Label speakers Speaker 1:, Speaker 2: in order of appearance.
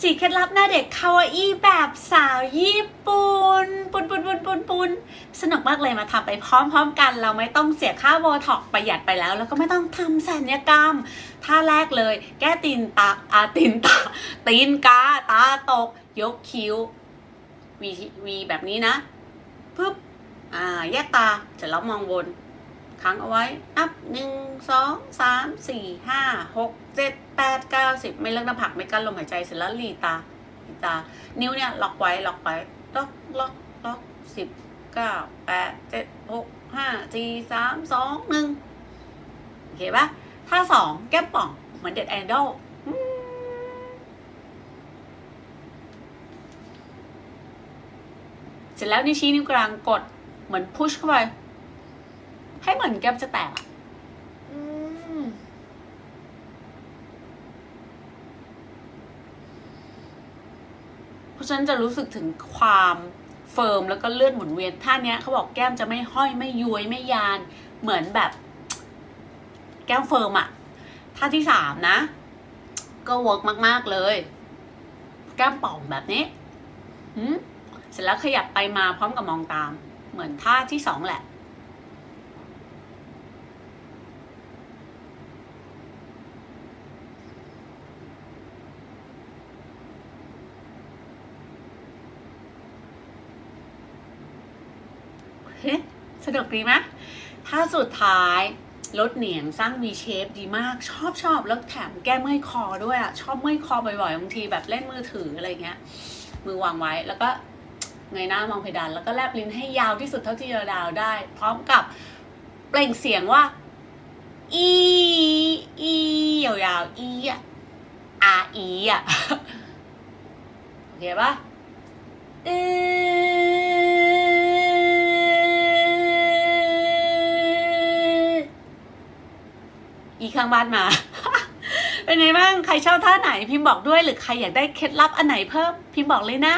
Speaker 1: สีเคล็ดลับหน้าเด็กคาวาอี้แบบสาวญี่ปุ่นปุนปุนปุนปุนปุนสนุกมากเลยมาทำไปพร้อมๆกัน เราไม่ต้องเสียค่าโบท็อกประหยัดไปแล้ว แล้วก็ไม่ต้องทำสัญญกรรมท่าแรกเลย แก้ตีนตาอาตีนตา ตีนกา ตาตก ยกคิ้ววีวีแบบนี้นะปึ๊บอ่าแยกตาเสร็จแล้วมองบน ค้างเอาไว้ นับหนึ่งสองสามสี่ห้าหกเจ็ดแปดเก้าสิบไม่เลิกน้ำผักไม่กั้นลมหายใจเสร็จแล้วหลีตาหลีตา นิ้วเนี่ยล็อกไว้ล็อกไว้ล็อกล็อกล็อกสิบเก้าแปดเจ็ดหกห้าสี่สามสองหนึ่งโอเคปะท่าสองแก้มป่องเหมือนเด็ดแอนดอลอืมเสร็จแล้วนิ้วชี้นิ้วกลางกดเหมือนพุชเข้าไป ให้เหมือนแก้มจะแตกอะอืมเพราะฉะนั้นจะรู้สึกถึงความเฟิร์มแล้วก็เลือดหมุนเวียนท่าเนี้ยเขาบอกแก้มจะไม่ห้อยไม่ย้วยไม่ยาน เหมือนแบบ แก้มเฟิร์มอะท่าที่สามนะ ก็เวิร์กมาก ๆ เลย แก้มป่องแบบนี้หืมเสร็จแล้วขยับไปมาพร้อมกับมองตาม เหมือนท่าที่สองแหละ เฮ้สนุกดีไหมถ้าสุดท้ายลดเหนียงสร้าง V shape ดีมากชอบชอบแล้วแถมแก้เมื่อยคอด้วยอะชอบเมื่อยคอบ่อยๆบางทีแบบเล่นมือถืออะไรเงี้ย มือวางไว้แล้วก็เงยหน้ามองเพดานแล้วก็แลบลิ้นให้ยาวที่สุดเท่าที่จะดาวได้ พร้อมกับเปล่งเสียงว่าอีอียาวๆอีอะอาอีอะโอเคปะเออ อีข้างบ้านมา เป็นไงบ้างใครชอบท่าไหนพิมพ์บอกด้วยหรือใครอยากได้เคล็ดลับอันไหนเพิ่มพิมพ์บอกเลยนะ